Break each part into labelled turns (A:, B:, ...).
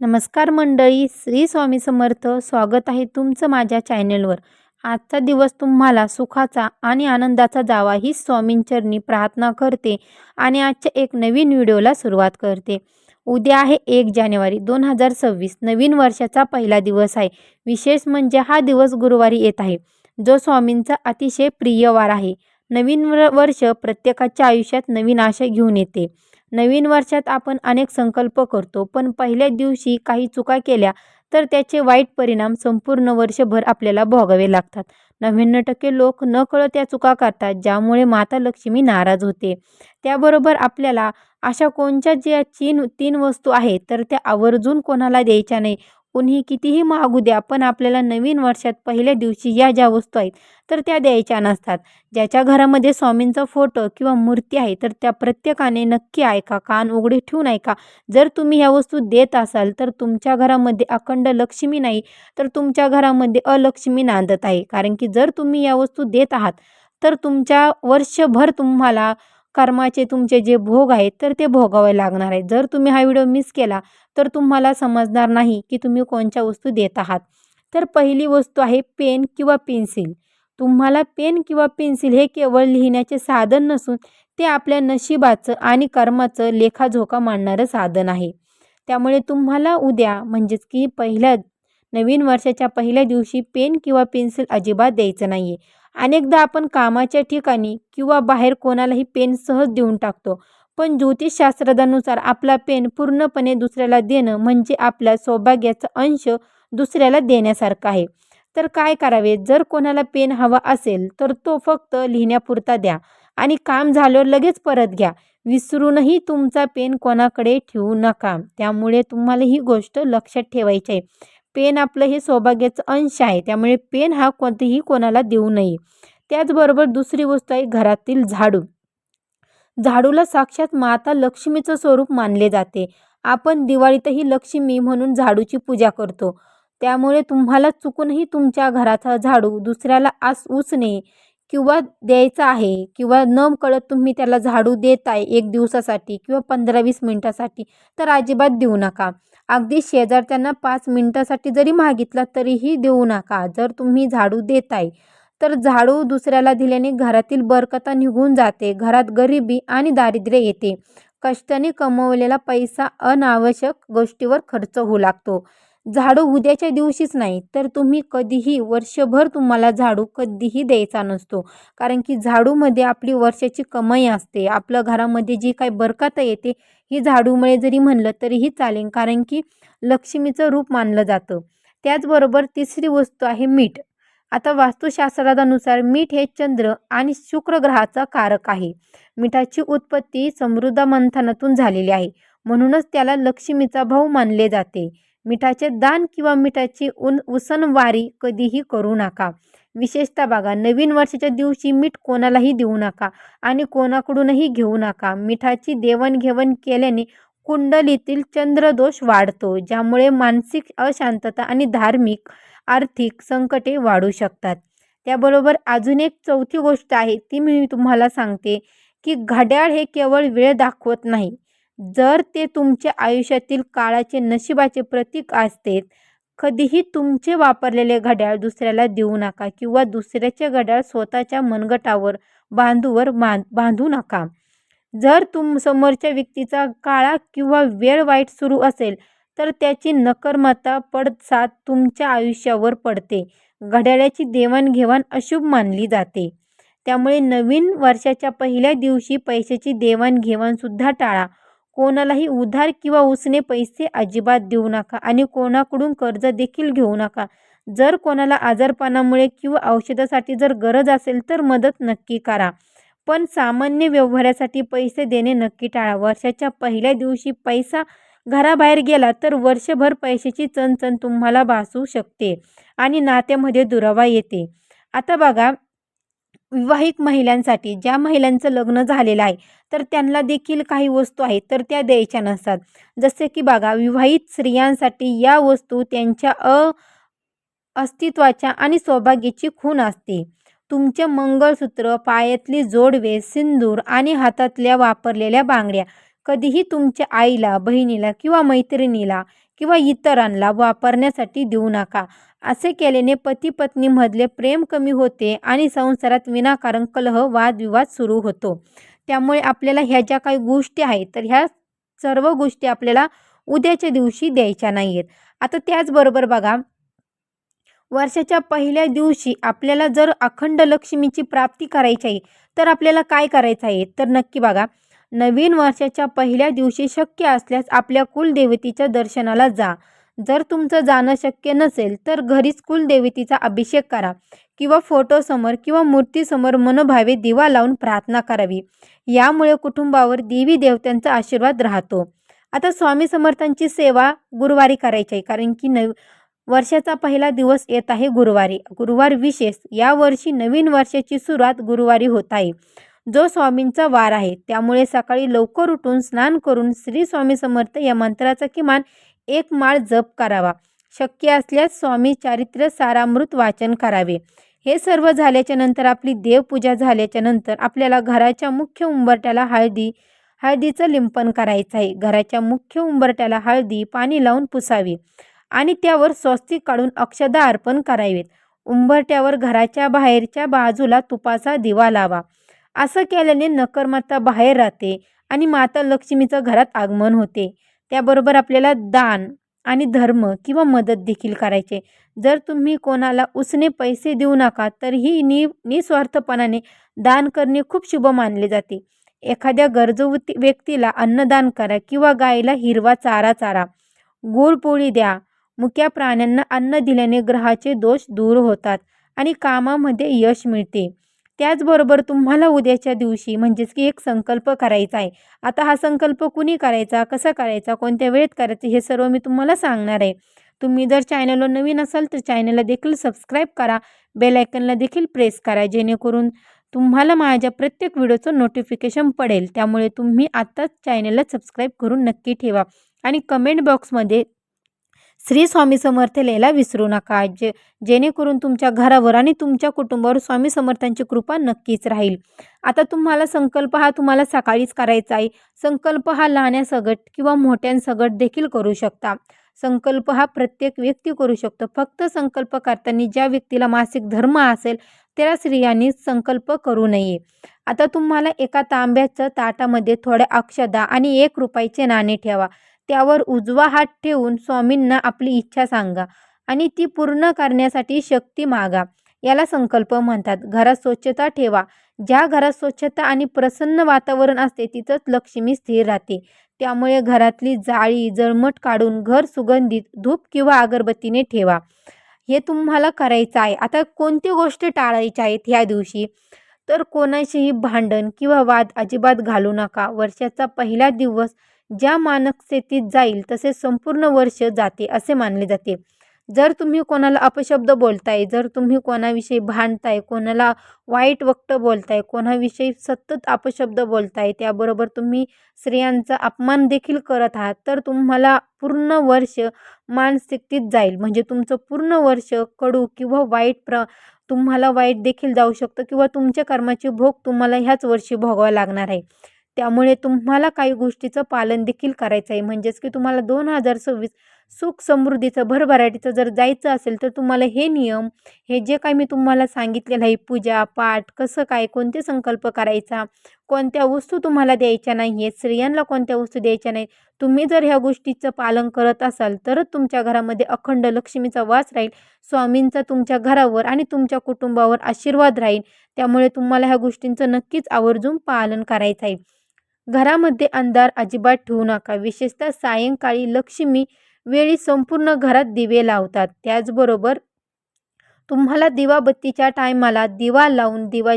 A: नमस्कार मंडळी श्री स्वामी समर्थ. स्वागत आहे तुमचं माझ्या चॅनलवर. आजचा दिवस तुम्हाला सुखाचा आणि आनंदाचा जावा ही स्वामींचरणी प्रार्थना करते आणि आजच्या एक नवीन व्हिडिओला सुरुवात करते. उद्या आहे एक जानेवारी दोन हजार सव्वीस. नवीन वर्षाचा पहिला दिवस आहे. विशेष म्हणजे हा दिवस गुरुवारी येत आहे. जो स्वामींचा अतिशय प्रिय वार आहे. नवीन वर्ष प्रत्येकाच्या आयुष्यात नवीन आशा घेऊन येते. नवीन वर्षात आपण अनेक संकल्प करतो पण पहिल्या दिवशी काही चुका केल्या तर त्याचे वाईट परिणाम संपूर्ण वर्षभर आपल्याला भोगावे लागतात. नव्याण्णव टक्के लोक नकळत त्या चुका करतात ज्यामुळे माता लक्ष्मी नाराज होते. त्याबरोबर आपल्याला अशा कोणत्या ज्या तीन तीन वस्तू आहेत तर त्या आवर्जून कोणाला द्यायच्या नाही कोणीही कितीही मागू द्या पण आपल्याला नवीन वर्षात पहिल्या दिवशी या ज्या वस्तू आहेत तर त्या द्यायच्या नसतात. ज्याच्या घरामध्ये स्वामींचा फोटो किंवा मूर्ती आहे तर त्या प्रत्येकाने नक्की ऐका कान उघडे ठेवून ऐका. जर तुम्ही ह्या वस्तू देत असाल तर तुमच्या घरामध्ये अखंड लक्ष्मी नाही तर तुमच्या घरामध्ये अलक्ष्मी नांदत आहे. कारण की जर तुम्ही या वस्तू देत आहात तर तुमच्या वर्षभर तुम्हाला कर्माचे तुमचे जे भोग आहेत तर ते भोगावे लागणार आहेत. जर तुम्ही हा व्हिडिओ मिस केला तर तुम्हाला समजणार नाही की तुम्ही कोणत्या वस्तू देत आहात. तर पहिली वस्तू आहे पेन किंवा पेन्सिल. तुम्हाला पेन किंवा पेन्सिल हे केवळ लिहिण्याचे साधन नसून ते आपल्या नशिबाचं आणि कर्माचं लेखाझोका मांडणारं साधन आहे. त्यामुळे तुम्हाला उद्या म्हणजेच की पहिल्या नवीन वर्षाच्या पहिल्या दिवशी पेन किंवा पेन्सिल अजिबात द्यायचं नाही आहे अनेकदा आपण कामाच्या ठिकाणी किंवा बाहेर कोणालाही पेन सहज देऊन टाकतो. पण ज्योतिषशास्त्रानुसार आपला पेन पूर्णपणे दुसऱ्याला देणं म्हणजे आपल्या सौभाग्याचा अंश दुसऱ्याला देण्यासारखा आहे. तर काय करावे? जर कोणाला पेन हवा असेल तर तो फक्त लिहिण्यापुरता द्या आणि काम झाल्यावर लगेच परत घ्या. विसरूनही तुमचा पेन कोणाकडे ठेवू नका. त्यामुळे तुम्हाला ही गोष्ट लक्षात ठेवायची आहे. पेन आपलं हे सौभाग्याचं अंश आहे. त्यामुळे पेन हा कोणतेही कोणाला देऊ नये. त्याचबरोबर दुसरी वस्तू आहे घरातील झाडू. झाडूला साक्षात माता लक्ष्मीचं स्वरूप मानले जाते. आपण दिवाळीतही लक्ष्मी म्हणून झाडूची पूजा करतो. त्यामुळे तुम्हाला चुकूनही तुमच्या घराचा झाडू दुसऱ्याला आस उसणे किंवा द्यायचा आहे किंवा न कळत तुम्ही त्याला झाडू देत आहे एक दिवसासाठी किंवा पंधरा वीस मिनटासाठी तर अजिबात देऊ नका. अगदी शेजारच्यांना पाच मिनटासाठी जरी मागितला तरीही देऊ नका. जर तुम्ही झाडू देत आहे तर झाडू दुसऱ्याला दिल्याने घरातील बरकता निघून जाते. घरात गरिबी आणि दारिद्र्य येते. कष्टाने कमवलेला पैसा अनावश्यक गोष्टीवर खर्च होऊ लागतो. झाडू उद्याच्या दिवशीच नाही तर तुम्ही कधीही वर्षभर तुम्हाला झाडू कधीही द्यायचा नसतो. कारण की झाडूमध्ये आपली वर्षाची कमाई असते. आपलं घरामध्ये जी काही बरकत येते ही झाडूमुळे जरी म्हणलं तरीही चालेल. कारण की लक्ष्मीचं रूप मानलं जातं. त्याचबरोबर तिसरी वस्तू आहे मीठ. आता वास्तुशास्त्रानुसार मीठ हे चंद्र आणि शुक्र ग्रहाचा कारक आहे. मिठाची उत्पत्ती समृद्ध मंथनातून झालेली आहे. म्हणूनच त्याला लक्ष्मीचा भाऊ मानले जाते. मिठाचे दान किंवा मिठाची उन उसनवारी कधीही करू नका. विशेषतः बघा नवीन वर्षाच्या दिवशी मीठ कोणालाही देऊ नका आणि कोणाकडूनही घेऊ नका. मिठाची देवाणघेवाण केल्याने कुंडलीतील चंद्रदोष वाढतो ज्यामुळे मानसिक अशांतता आणि धार्मिक आर्थिक संकटे वाढू शकतात. त्याबरोबर अजून एक चौथी गोष्ट आहे ती मी तुम्हाला सांगते की घड्याळ हे केवळ वेळ दाखवत नाही. जर ते तुमच्या आयुष्यातील काळाचे नशिबाचे प्रतीक असते कधीही तुमचे वापरलेले घड्याळ दुसऱ्याला देऊ नका किंवा दुसऱ्याचे घड्याळ स्वतःच्या मनगटावर बांधूवर बांध बांधू नका. जर तुम समोरच्या व्यक्तीचा काळा किंवा वेळ वाईट सुरू असेल तर त्याची नकर्मता पडसाद तुमच्या आयुष्यावर पडते. घड्याळाची देवाणघेवाण अशुभ मानली जाते. त्यामुळे नवीन वर्षाच्या पहिल्या दिवशी पैशाची देवाणघेवाणसुद्धा टाळा. कोणालाही उधार किंवा उसने पैसे अजिबात देऊ नका आणि कोणाकडून कर्ज देखील घेऊ नका. जर कोणाला आजारपणामुळे किंवा औषधासाठी जर गरज असेल तर मदत नक्की करा. पण सामान्य व्यवहारासाठी पैसे देणे नक्की टाळा. वर्षाच्या पहिल्या दिवशी पैसा घराबाहेर गेला तर वर्षभर पैशाची चणचण तुम्हाला भासू शकते आणि नात्यामध्ये दुरावा येते. आता बघा विवाहित महिलांसाठी ज्या महिलांचं लग्न झालेलं आहे तर त्यांना देखील काही वस्तू आहेत तर त्या द्यायच्या नसतात. जसे की बघा विवाहित स्त्रियांसाठी या वस्तू त्यांच्या अ अस्तित्वाच्या आणि सौभाग्याची खूण असते. तुमचे मंगळसूत्र पायातली जोडवे सिंदूर आणि हातातल्या वापरलेल्या बांगड्या कधीही तुमच्या आईला बहिणीला किंवा मैत्रिणीला किंवा इतरांना वापरण्यासाठी देऊ नका. असे केल्याने पती पत्नीमधले प्रेम कमी होते आणि संसारात विनाकारण कलह वादविवाद सुरू होतो. त्यामुळे आपल्याला ह्या ज्या काही गोष्टी आहेत तर ह्या सर्व गोष्टी आपल्याला उद्याच्या दिवशी द्यायच्या नाही आहेत आता त्याचबरोबर बघा वर्षाच्या पहिल्या दिवशी आपल्याला जर अखंड लक्ष्मीची प्राप्ती करायची आहे तर आपल्याला काय करायचं आहे? तर नक्की बघा नवीन वर्षाच्या पहिल्या दिवशी शक्य असल्यास आपल्या कुलदेवतीच्या दर्शनाला जा. जर तुमचं जाणं शक्य नसेल तर घरीच कुलदेवतीचा अभिषेक करा किंवा फोटोसमोर किंवा मूर्तीसमोर मनोभावे दिवा लावून प्रार्थना करावी. यामुळे कुटुंबावर देवी देवतांचा आशीर्वाद राहतो. आता स्वामी समर्थांची सेवा गुरुवारी करायची आहे कारण की नव वर्षाचा पहिला दिवस येत आहे गुरुवारी. गुरुवार विशेष. या वर्षी नवीन वर्षाची सुरुवात गुरुवारी होत आहे. जो स्वामींचा वार आहे त्यामुळे सकाळी लवकर उठून स्नान करून श्री स्वामी समर्थ या मंत्राचा किमान एक माळ जप करावा. शक्य असल्यास स्वामी चारित्र्य सारामृत वाचन करावे. हे सर्व झाल्याच्यानंतर आपली देवपूजा झाल्याच्यानंतर आपल्याला घराच्या मुख्य उंबरट्याला हळदी हळदीचं लिंपन करायचं आहे. घराच्या मुख्य उंबरट्याला हळदी पाणी लावून पुसावी आणि त्यावर स्वस्तिक काढून अक्षदा अर्पण करावेत. उंबरट्यावर घराच्या बाहेरच्या बाजूला तुपाचा दिवा लावा. असं केल्याने नकरमाता बाहेर राहते आणि माता लक्ष्मीचं घरात आगमन होते. त्याबरोबर आपल्याला दान आणि धर्म किंवा मदत देखील करायचे. जर तुम्ही कोणाला उसने पैसे देऊ नका तर ही नि निस्वार्थपणाने दान करणे खूप शुभ मानले जाते. एखाद्या गरजू व्यक्तीला अन्नदान करा किंवा गायीला हिरवा चारा चारा. गुळपोळी द्या. मुक्या प्राण्यांना अन्न दिल्याने ग्रहाचे दोष दूर होतात आणि कामामध्ये यश मिळते. त्याचबरोबर तुम्हाला उद्याच्या दिवशी म्हणजेच की एक संकल्प करायचा आहे. आता हा संकल्प कुणी करायचा कसा करायचा कोणत्या वेळेत करायचं हे सर्व मी तुम्हाला सांगणार आहे. तुम्ही जर चॅनलवर नवीन असाल तर चॅनलला देखील सबस्क्राईब करा बेल आयकनला देखील प्रेस करा जेणेकरून तुम्हाला माझ्या प्रत्येक व्हिडिओचं नोटिफिकेशन पडेल. त्यामुळे तुम्ही आत्ताच चॅनलला सबस्क्राईब करून नक्की ठेवा. आणि कमेंट बॉक्समध्ये श्री स्वामी समर्थ लिहायला विसरू नका. जे जेणेकरून तुमच्या घरावर आणि तुमच्या कुटुंबावर स्वामी समर्थांची कृपा नक्कीच राहील. आता तुम्हाला संकल्प हा तुम्हाला सकाळीच करायचा आहे. संकल्प हा लहान्यासगट किंवा मोठ्यांसगट देखील करू शकता. संकल्प हा प्रत्येक व्यक्ती करू शकतो. फक्त संकल्प करताना ज्या व्यक्तीला मासिक धर्म असेल त्या स्त्रियांनी संकल्प करू नये. आता तुम्हाला एका तांब्याच्या ताटामध्ये थोड्या अक्षदा आणि एक रुपयाचे नाणे ठेवा. त्यावर उजवा हात ठेवून स्वामींना आपली इच्छा सांगा आणि ती पूर्ण करण्यासाठी शक्ती मागा. याला संकल्प म्हणतात. घरात स्वच्छता ठेवा. ज्या घरात स्वच्छता आणि प्रसन्न वातावरण असते तिथंच लक्ष्मी स्थिर राहते. त्यामुळे घरातली जाळी जळमट काढून घर सुगंधित धूप किंवा अगरबत्तीने ठेवा. हे तुम्हाला करायचं आहे. आता कोणती गोष्ट टाळायची आहेत ह्या दिवशी? तर कोणाशीही भांडण किंवा वाद अजिबात घालू नका. वर्षाचा पहिला दिवस ज्या मानसिकतेत जाईल तसे संपूर्ण वर्ष जाते असे मानले जाते. जर तुम्ही कोणाला अपशब्द बोलताय जर तुम्ही कोणाविषयी भांडताय कोणाला वाईट वक्त बोलताय कोणाविषयी सतत अपशब्द बोलताय त्याबरोबर तुम्ही स्त्रियांचा अपमान देखील करत आहात तर तुम्हाला पूर्ण वर्ष मानसिकतीत जाईल. म्हणजे तुमचं पूर्ण वर्ष कडू किंवा वाईट प्र तुम्हाला वाईट देखील जाऊ शकतं किंवा तुमच्या कर्माची भोग तुम्हाला ह्याच वर्षी भोगावा लागणार आहे. त्यामुळे तुम्हाला काही गोष्टीचं पालन देखील करायचं आहे. म्हणजेच की तुम्हाला दोन हजार सव्वीस सुख समृद्धीचं भरभराटीचं जर जायचं असेल तर तुम्हाला हे नियम हे जे काय मी तुम्हाला सांगितलेलं आहे पूजा पाठ कसं काय कोणते संकल्प करायचा कोणत्या वस्तू तुम्हाला द्यायच्या नाही आहेत स्त्रियांना कोणत्या वस्तू द्यायच्या नाही तुम्ही जर ह्या गोष्टीचं पालन करत असाल तरच तुमच्या घरामध्ये अखंड लक्ष्मीचा वास राहील स्वामींचा तुमच्या घरावर आणि तुमच्या कुटुंबावर आशीर्वाद राहील. त्यामुळे तुम्हाला ह्या गोष्टींचं नक्कीच आवर्जून पालन करायचं आहे. घरामध्ये अंधार अजिबात ठेवू नका. विशेषतः सायंकाळी लक्ष्मी वेळी संपूर्ण घरात दिवे लावतात. त्याचबरोबर तुम्हाला दिवाबत्तीच्या टायमाला दिवा लावून दिवा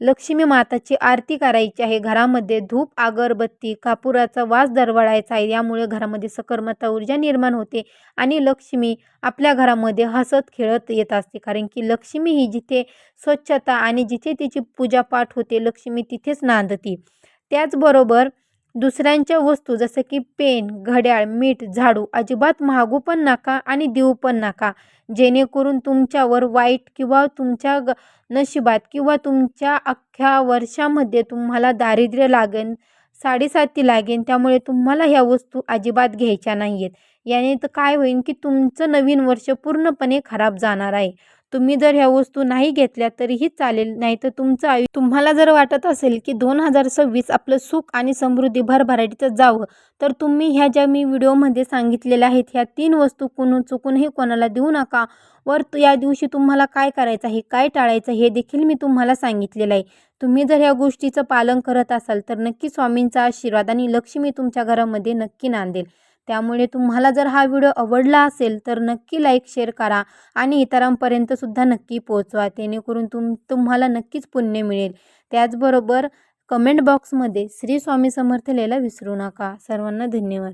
A: लक्ष्मी माताची आरती करायची आहे. घरामध्ये धूप अगरबत्ती कापुराचा वास दरवळायचा आहे. यामुळे घरामध्ये सकर्मता ऊर्जा निर्माण होते आणि लक्ष्मी आपल्या घरामध्ये हसत खेळत येत असते. कारण की लक्ष्मी ही जिथे स्वच्छता आणि जिथे तिची पूजापाठ होते लक्ष्मी तिथेच नांदती. त्याचबरोबर दुसऱ्यांच्या वस्तू जसं की पेन घड्याळ मीठ झाडू अजिबात मागू पण नका आणि देऊ पण नका. जेणेकरून तुमच्यावर वाईट किंवा तुमच्या ग नशिबात किंवा तुमच्या अख्ख्या वर्षामध्ये तुम्हाला दारिद्र्य लागेल साडेसाती लागेल त्यामुळे तुम्हाला ह्या वस्तू अजिबात घ्यायच्या नाही आहेत याने तर काय होईल की तुमचं नवीन वर्ष पूर्णपणे खराब जाणार आहे. तुम्ही जर ह्या वस्तू नाही घेतल्या तरीही चालेल नाही तर तुमचं आयु तुम्हाला जर वाटत असेल की दोन हजार सव्वीस आपलं सुख आणि समृद्धी भरभराटीचं जावं तर तुम्ही ह्या ज्या मी व्हिडिओमध्ये सांगितलेल्या आहेत ह्या तीन वस्तू कुणून चुकूनही कोणाला देऊ नका. वर या दिवशी तुम्हाला काय करायचं आहे काय टाळायचं हे देखील मी तुम्हाला सांगितलेलं आहे. तुम्ही जर ह्या गोष्टीचं पालन करत असाल तर नक्की स्वामींचा आशीर्वाद आणि लक्ष्मी तुमच्या घरामध्ये नक्की नांदेल. त्यामुळे तुम्हाला जर हा व्हिडिओ आवडला असेल तर नक्की लाईक शेअर करा आणि इतरांपर्यंत सुद्धा नक्की पोहोचवा. जेणेकरून तुम तुम्हाला नक्कीच पुण्य मिळेल. त्याचबरोबर कमेंट बॉक्समध्ये श्री स्वामी समर्थ लिहायला विसरू नका. सर्वांना धन्यवाद.